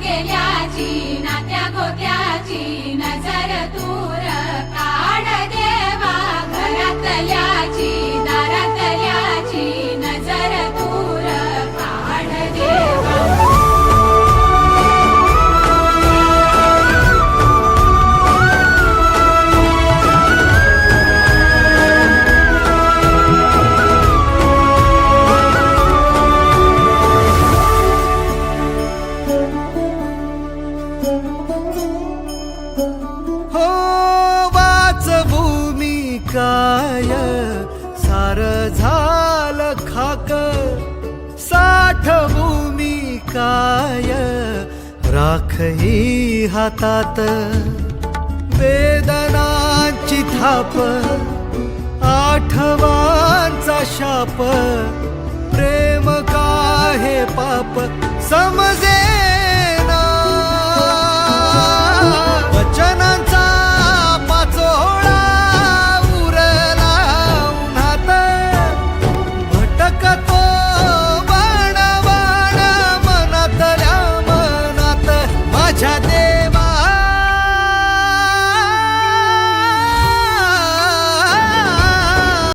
aquella हो वाचभूमी काय? सार झाल खाक. साठभूमी काय? राखही हातात. वेदनाची थाप. आठवांचा शाप. प्रेम का हे पाप? समजे